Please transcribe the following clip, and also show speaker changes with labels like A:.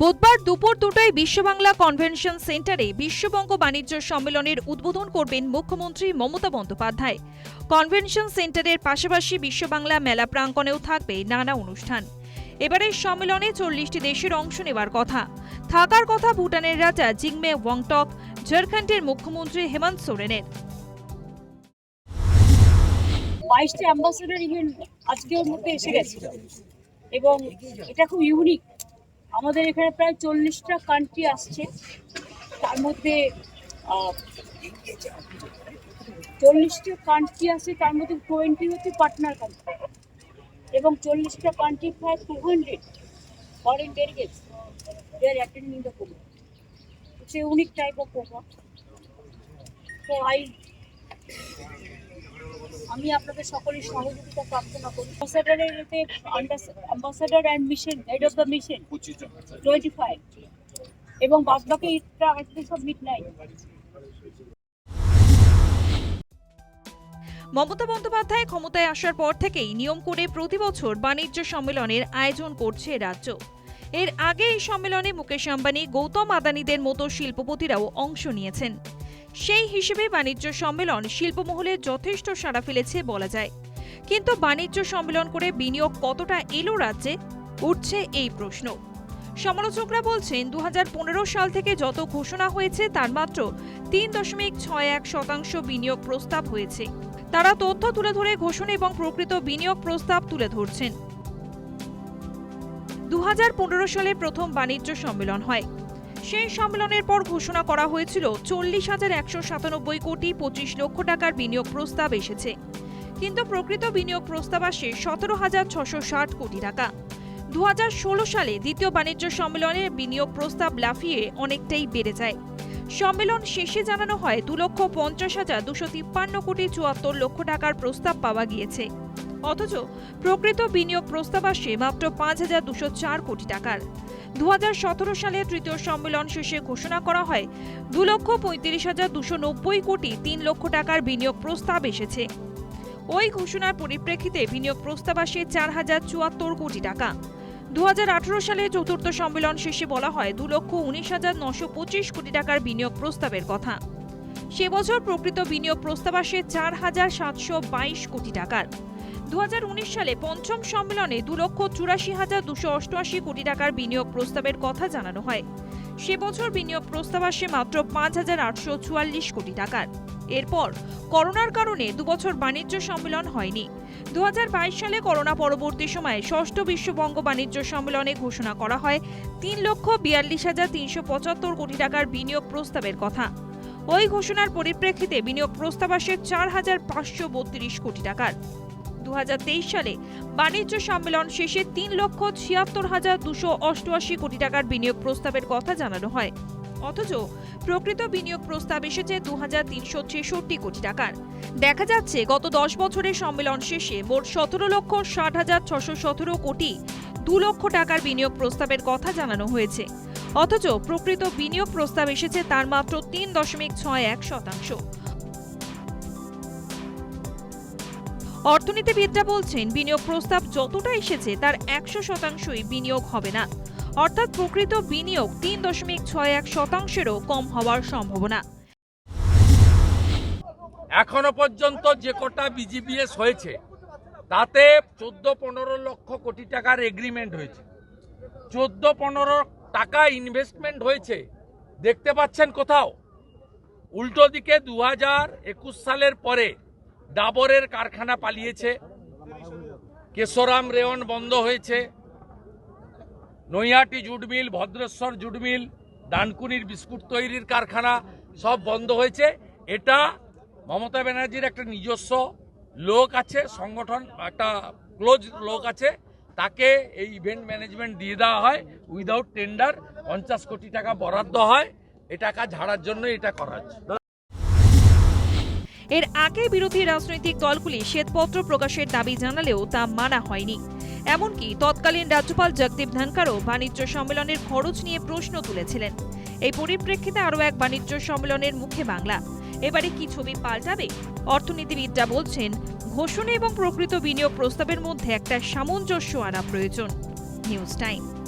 A: বুধবার দুপুর দুটোয় বিশ্ববাংলা কনভেনশন সেন্টারে বিশ্ববঙ্গ বাণিজ্য সম্মেলনের উদ্বোধন করবেন মুখ্যমন্ত্রী মমতা বন্দ্যোপাধ্যায়। কনভেনশন সেন্টারের পাশাপাশি বিশ্ববাংলা মেলা প্রাঙ্গণেও থাকবে নানা অনুষ্ঠান। এবারের সম্মেলনে চল্লিশটি দেশের অংশ নেওয়ার কথা। থাকার কথা ভুটানের রাজা জিংমে ওয়াংটক, ঝাড়খণ্ডের মুখ্যমন্ত্রী হেমন্ত সোরেনের।
B: বাইশটা অ্যাম্বাসেডার ইভেন্ট আজকে ওর মধ্যে এসে গেছে। এবং এটা খুব ইউনিক। আমাদের এখানে প্রায় চল্লিশটা কান্ট্রি আসছে। তার মধ্যে চল্লিশটা কান্ট্রি আছে, তার মধ্যে টোয়েন্টি হচ্ছে পার্টনার কান্ট্রি এবং চল্লিশটা কান্ট্রি প্রায় two hundred foreign delegates they are attending the programme it's a unique type of programme তো আই আমি আপনাদের সকলের সহযোগিতা প্রার্থনা করি। অ্যাম্বাসাডারের এতে ambassador and mission head of the mission twenty five এবং বাদ বাকি এটা আসবে সব
A: মমতা বন্দ্যোপাধ্যায় ক্ষমতায় আসার পর থেকেই নিয়ম করে প্রতি বছর বাণিজ্য সম্মেলনের আয়োজন করছে রাজ্য। এর আগে এই সম্মেলনে মুকেশ আম্বানি, গৌতম আদানিদের মতো শিল্পপতিরাও অংশ নিয়েছেন। সেই হিসেবে বাণিজ্য সম্মেলন শিল্পমহলে যথেষ্ট সাড়া ফেলেছে বলা যায়। কিন্তু বাণিজ্য সম্মেলন করে বিনিয়োগ কতটা এলো রাজ্যে, উঠছে এই প্রশ্ন। সমালোচকরা বলছেন দু হাজার পনেরো সাল থেকে যত ঘোষণা হয়েছে, তার মাত্র তিন দশমিক ছয় এক শতাংশ বিনিয়োগ প্রস্তাব হয়েছে। তারা তথ্য তুলে ধরে ঘোষণা এবং প্রকৃত বিনিয়োগ প্রস্তাব তুলে ধরছেন। দু হাজার পনেরো সালে প্রথম বাণিজ্য সম্মেলন হয়। সেই সম্মেলনের পর ঘোষণা করা হয়েছিল, চল্লিশ হাজার একশো সাতানব্বই কোটি পঁচিশ লক্ষ টাকার বিনিয়োগ প্রস্তাব এসেছে। কিন্তু প্রকৃত বিনিয়োগ প্রস্তাব আসে সতেরো হাজার ছশো ষাট কোটি টাকা। দু হাজার ষোলো সালে দ্বিতীয় বাণিজ্য সম্মেলনের বিনিয়োগ প্রস্তাব লাফিয়ে অনেকটাই বেড়ে যায়। সম্মেলন শেষে জানানো হয়, দু লক্ষ পঞ্চাশ হাজার দুশো তিপ্পান্ন কোটি চুয়াত্তর লক্ষ টাকার প্রস্তাব পাওয়া গিয়েছে। অথচ প্রকৃত বিনিয়োগ প্রস্তাব আসে মাত্র পাঁচ হাজার দুশো চার কোটি টাকার। দু হাজার সতেরো সালে তৃতীয় সম্মেলন শেষে ঘোষণা করা হয় দু লক্ষ পঁয়ত্রিশ হাজার দুশো নব্বই কোটি তিন লক্ষ টাকার বিনিয়োগ প্রস্তাব এসেছে। ওই ঘোষণার পরিপ্রেক্ষিতে বিনিয়োগ প্রস্তাব আসে চার হাজার চুয়াত্তর কোটি টাকা। দু হাজার আঠারো সালে চতুর্থ সম্মেলন শেষে বলা হয় দু লক্ষ উনিশ হাজার নশো পঁচিশ কোটি টাকার বিনিয়োগ প্রস্তাবের কথা। সে বছর প্রকৃত বিনিয়োগ প্রস্তাব আসে চার হাজার সাতশো বাইশ কোটি টাকার। দু হাজার উনিশ সালে পঞ্চম সম্মেলনে দু লক্ষ চুরাশি হাজার দুশো অষ্টআশি কোটি টাকার বিনিয়োগ প্রস্তাবের কথা জানানো হয়। সে বছর বিনিয়োগ প্রস্তাব আসে মাত্র পাঁচ হাজার আটশো চুয়াল্লিশ কোটি টাকার। এরপর করোনার কারণে দুবছর বাণিজ্য সম্মেলন হয়নি। দু হাজার বাইশ সালে করোনা পরবর্তী সময়ে ষষ্ঠ বিশ্ববঙ্গ বাণিজ্য সম্মেলনে ঘোষণা করা হয় তিন লক্ষ বিয়াল্লিশ হাজার তিনশো পঁচাত্তর কোটি টাকার বিনিয়োগ প্রস্তাবের কথা। ওই ঘোষণার পরিপ্রেক্ষিতে বিনিয়োগ প্রস্তাব আসে চার হাজার পাঁচশো বত্রিশ কোটি টাকার। দুহাজার তেইশ সালে বাণিজ্য সম্মেলন শেষে তিন লক্ষ ছিয়াত্তর হাজার দুশো অষ্টআশি কোটি টাকার বিনিয়োগ প্রস্তাবের কথা জানানো হয়। অথচ প্রকৃত বিনিয়োগ প্রস্তাব এসেছে দু হাজার তিনশো ছেষট্টি কোটি টাকার। দেখা যাচ্ছে গত দশ বছরের সম্মেলন শেষে মোট সতেরো লক্ষ ষাট হাজার ছশো সতেরো কোটি দু লক্ষ টাকার বিনিয়োগ প্রস্তাবের কথা জানানো হয়েছে। অথচ প্রকৃত বিনিয়োগ প্রস্তাব এসেছে তার মাত্র তিন দশমিক ছয় এক শতাংশ। অর্থনীতিবিদরা বলছেন, বিনিয়োগ প্রস্তাব যতটা এসেছে তার একশো শতাংশই বিনিয়োগ হবে না। অর্থাৎ প্রকৃত বিনিয়োগ তিন দশমিক ছয় এক শতাংশেরও কম হওয়ার সম্ভাবনা।
C: এখনও পর্যন্ত যে কটা বিজিবিএস হয়েছে, তাতে চোদ্দ পনেরো লক্ষ কোটি টাকার এগ্রিমেন্ট হয়েছে। চোদ্দ পনেরো টাকা ইনভেস্টমেন্ট হয়েছে, দেখতে পাচ্ছেন কোথাও? উল্টো দিকে দু হাজার একুশ সালের পরে ডাবরের কারখানা পালিয়েছে। কেশরাম রেওন বন্ধ হয়েছে। Naihati jute mill, Bhadreswar jute mill, ডানকুনির biscuit তৈরির কারখানা সব বন্ধ হয়েছে। এটা মমতা ব্যানার্জির একটা নিজস্ব লোক আছে, সংগঠন, একটা ক্লোজ লোক আছে। তাকে এই ইভেন্ট ম্যানেজমেন্ট দিয়ে দেওয়া হয়। উইদাউট টেন্ডার পঞ্চাশ কোটি টাকা বরাদ্দ হয়। এ টাকা ঝাড়ার জন্য এটা করা হচ্ছে।
A: এর আগে বিরোধী রাজনৈতিক দলগুলি শ্বেতপত্র প্রকাশের দাবি জানালেও তা মানা হয়নি। এমনকি তৎকালীন রাজ্যপাল জগদীপ ধনকারও বাণিজ্য সম্মেলনের খরচ নিয়ে প্রশ্ন তুলেছিলেন। এই পরিপ্রেক্ষিতে আরও এক বাণিজ্য সম্মেলনের মুখে বাংলা। এবারে কি ছবি পাল্টাবে? অর্থনীতিবিদরা বলছেন, ঘোষণা এবং প্রকৃত বিনিয়োগ প্রস্তাবের মধ্যে একটা সামঞ্জস্য আনা প্রয়োজন। News time.